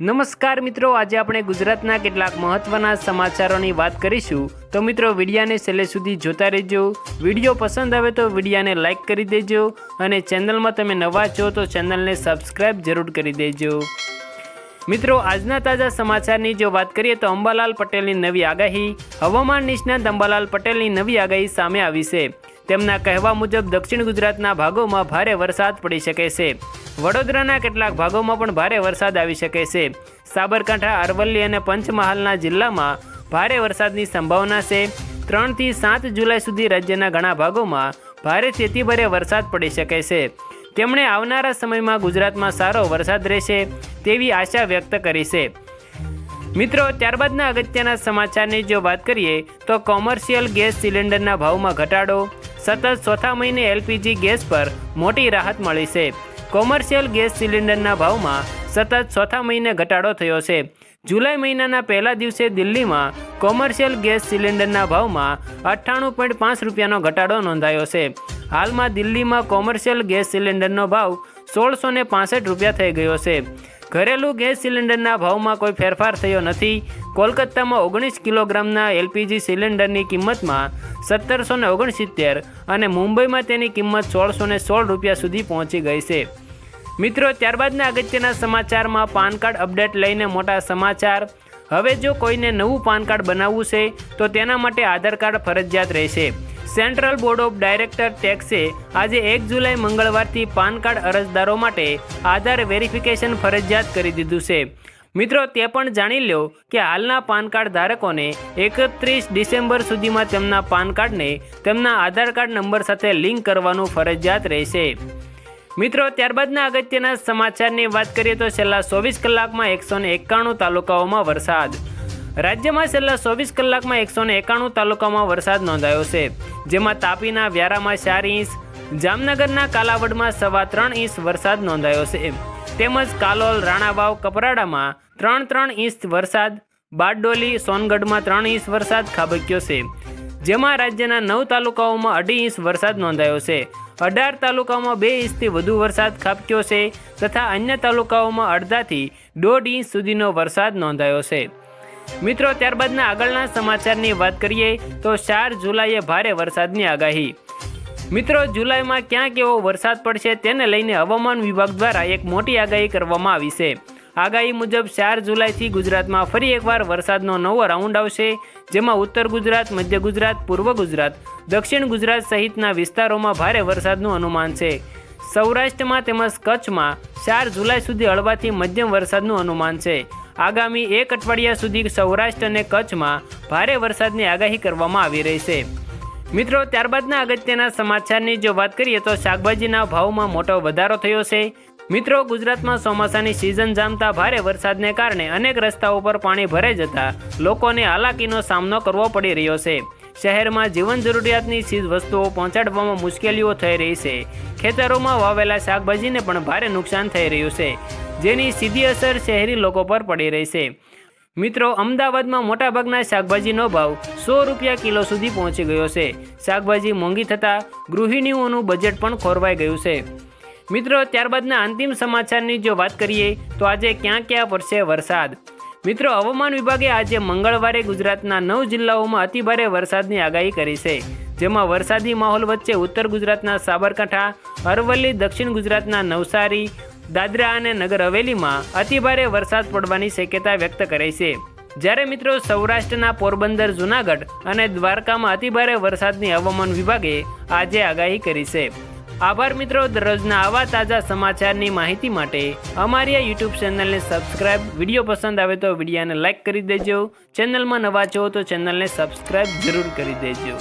નમસ્કાર મિત્રો, આજે આપણે ગુજરાતના કેટલાક મહત્વના સમાચારોની વાત કરીશું. તો મિત્રો, વિડીયાને છેલ્લે સુધી જોતા રહેજો. વીડિયો પસંદ આવે તો વિડીયાને લાઇક કરી દેજો અને ચેનલમાં તમે નવા છો તો ચેનલને સબસ્ક્રાઇબ જરૂર કરી દેજો. મિત્રો, આજના તાજા સમાચારની જો વાત કરીએ તો અંબાલાલ પટેલની નવી આગાહી. હવામાન નિષ્ણાત અંબાલાલ પટેલની નવી આગાહી સામે આવી છે. તેમના કહેવા મુજબ દક્ષિણ ગુજરાતના ભાગોમાં ભારે વરસાદ પડી શકે છે. વડોદરાના કેટલાક ભાગોમાં પણ ભારે વરસાદ આવી શકે છે. સાબરકાંઠા, અરવલ્લી અને પંચમહાલના જિલ્લામાં ભારે વરસાદની સંભાવના છે. ત્રણથી સાત જુલાઈ સુધી રાજ્યના ઘણા ભાગોમાં ભારેથી અતિભારે વરસાદ પડી શકે છે. તેમણે આવનારા સમયમાં ગુજરાતમાં સારો વરસાદ રહેશે તેવી આશા વ્યક્ત કરી છે. મિત્રો, ત્યારબાદના અગત્યના સમાચારની જો વાત કરીએ, તો કોમર્શિયલ ગેસ સિલિન્ડરના ભાવમાં ઘટાડો સતત ચોથા મહિને એલપીજી ગેસ પર મોટી રાહત મળી છે. કોમર્શિયલ ગેસ સિલિન્ડરના ભાવમાં સતત ચોથા મહિને ઘટાડો થયો છે. જુલાઈ મહિનાના પહેલા દિવસે દિલ્હીમાં કોમર્શિયલ ગેસ સિલિન્ડરના ભાવમાં અઠ્ઠાણું પોઈન્ટ પાંચ રૂપિયાનો ઘટાડો નોંધાયો છે. હાલમાં દિલ્હીમાં કોમર્શિયલ ગેસ સિલિન્ડરનો ભાવ સોળસો ને રૂપિયા થઈ ગયો છે. ઘરેલું ગેસ સિલિન્ડરના ભાવમાં કોઈ ફેરફાર થયો નથી. કોલકાતામાં ઓગણીસ કિલોગ્રામના એલપીજી સિલિન્ડરની કિંમતમાં સત્તરસો ને ઓગણસિત્તેર અને મુંબઈમાં તેની કિંમત સોળસો ને સોળ રૂપિયા સુધી પહોંચી ગઈ છે. મિત્રો, ત્યારબાદના અગત્યના સમાચારમાં પાન કાર્ડ અપડેટ લઈને મોટા સમાચાર. હવે જો કોઈને નવું પાન કાર્ડ બનાવવું છે, તો તેના માટે આધાર કાર્ડ ફરજિયાત રહેશે. સેન્ટ્રલ બોર્ડ ઓફ ડાયરેક્ટર ટેક્સે આજે એક જુલાઈ મંગળવારથી પાન કાર્ડ અરજદારો માટે આધાર વેરિફિકેશન ફરજિયાત કરી દીધું છે. મિત્રો, તે પણ જાણી લો કે હાલના પાન કાર્ડ ધારકોને એકત્રીસ ડિસેમ્બર સુધીમાં તેમના પાન કાર્ડને તેમના આધાર કાર્ડ નંબર સાથે લિંક કરવાનું ફરજિયાત રહેશે. મિત્રો, ત્યારબાદના અગત્યના સમાચારની વાત કરીએ તો છેલ્લા ચોવીસ કલાકમાં એકસો એકાણું તાલુકાઓમાં વરસાદ રાજ્યમાં છેલ્લા ચોવીસ કલાકમાં એકસો એકાણું તાલુકામાં વરસાદ નોંધાયો છે. જેમાં તાપીના, વ્યારામાં ચાર ઇંચ, જામનગરના કાલાવડમાં સવા ત્રણ ઇંચ વરસાદ નોંધાયો છે. તેમજ કાલોલ, રાણાવાવ, કપરાડામાં ત્રણ ત્રણ ઇંચ વરસાદ, બારડોલી, સોનગઢમાં ત્રણ ઇંચ વરસાદ ખાબક્યો છે. જેમાં રાજ્યના નવ તાલુકાઓમાં અઢી ઇંચ વરસાદ નોંધાયો છે. અઢાર તાલુકાઓમાં બે ઇંચથી વધુ વરસાદ ખાબક્યો છે તથા અન્ય તાલુકાઓમાં અડધાથી દોઢ ઇંચ સુધીનો વરસાદ નોંધાયો છે. મિત્રો, ત્યારબાદના આગળના સમાચારની વાત કરીએ તો ચાર જુલાઈએ ભારે વરસાદની આગાહી. મિત્રો, જુલાઈમાં ક્યાં કેવો વરસાદ પડશે તેને લઈને હવામાન વિભાગ દ્વારા એક મોટી આગાહી કરવામાં આવી છે. આગાહી મુજબ ચાર જુલાઈથી ગુજરાતમાં ફરી એકવાર વરસાદનો નવો રાઉન્ડ આવશે, જેમાં ઉત્તર ગુજરાત, મધ્ય ગુજરાત, પૂર્વ ગુજરાત, દક્ષિણ ગુજરાત સહિતના વિસ્તારોમાં ભારે વરસાદનું અનુમાન છે. સૌરાષ્ટ્રમાં તેમજ કચ્છમાં ચાર જુલાઈ સુધી હળવાથી મધ્યમ વરસાદનું અનુમાન છે. આગામી એક અઠવાડિયા સુધી સૌરાષ્ટ્ર અને કચ્છમાં ભારે વરસાદની આગાહી કરવામાં આવી રહી છે. મિત્રો, ત્યારબાદના અગત્યના સમાચારની જો વાત કરીએ તો શાકભાજીના ભાવમાં મોટો વધારો થયો છે. મિત્રો, ગુજરાતમાં ચોમાસાની સિઝન જામતા ભારે વરસાદને કારણે અનેક રસ્તાઓ પર પાણી ભરાઈ જતા લોકોને હાલાકીનો સામનો કરવો પડી રહ્યો છે. શહેરમાં જીવન જરૂરિયાતની ચીજ વસ્તુઓ પહોંચાડવામાં મુશ્કેલીઓ થઈ રહી છે. ખેતરોમાં વાવેલા શાકભાજીને પણ ભારે નુકસાન થઈ રહ્યું છે, જેની સીધી અસર શહેરી લોકો પર પડી રહી છે. મિત્રો, અમદાવાદમાં મોટાભાગના શાકભાજીનો ભાવ સો રૂપિયા કિલો સુધી પહોંચી ગયો છે. શાકભાજી મોંઘી થતાં ગૃહિણીઓનું બજેટ પણ ખોરવાઈ ગયું છે. મિત્રો, ત્યારબાદના અંતિમ સમાચારની જો વાત કરીએ, તો આજે ક્યાં ક્યાં પડશે વરસાદ? મિત્રો, હવામાન વિભાગે આજે મંગળવારે ગુજરાતના નવ જિલ્લાઓમાં અતિભારે વરસાદની આગાહી કરી છે. જેમાં વરસાદી માહોલ વચ્ચે ઉત્તર ગુજરાતના સાબરકાંઠા, અરવલ્લી, દક્ષિણ ગુજરાતના નવસારી, દાદરા અને નગર હવેલીમાં અતિભારે વરસાદ પડવાની શક્યતા વ્યક્ત કરી છે. જ્યારે મિત્રો, સૌરાષ્ટ્રના પોરબંદર, જુનાગઢ અને દ્વારકામાં અતિભારે વરસાદની હવામાન વિભાગે આજે આગાહી કરી છે. આભાર મિત્રો, દરરોજના આવા તાજા સમાચારની માહિતી માટે અમારી આ યુટ્યુબ ચેનલને સબસ્ક્રાઇબ વીડિયો પસંદ આવે તો વિડીયોને લાઇક કરી દેજો. ચેનલમાં નવા છો તો ચેનલને સબસ્ક્રાઇબ જરૂર કરી દેજો.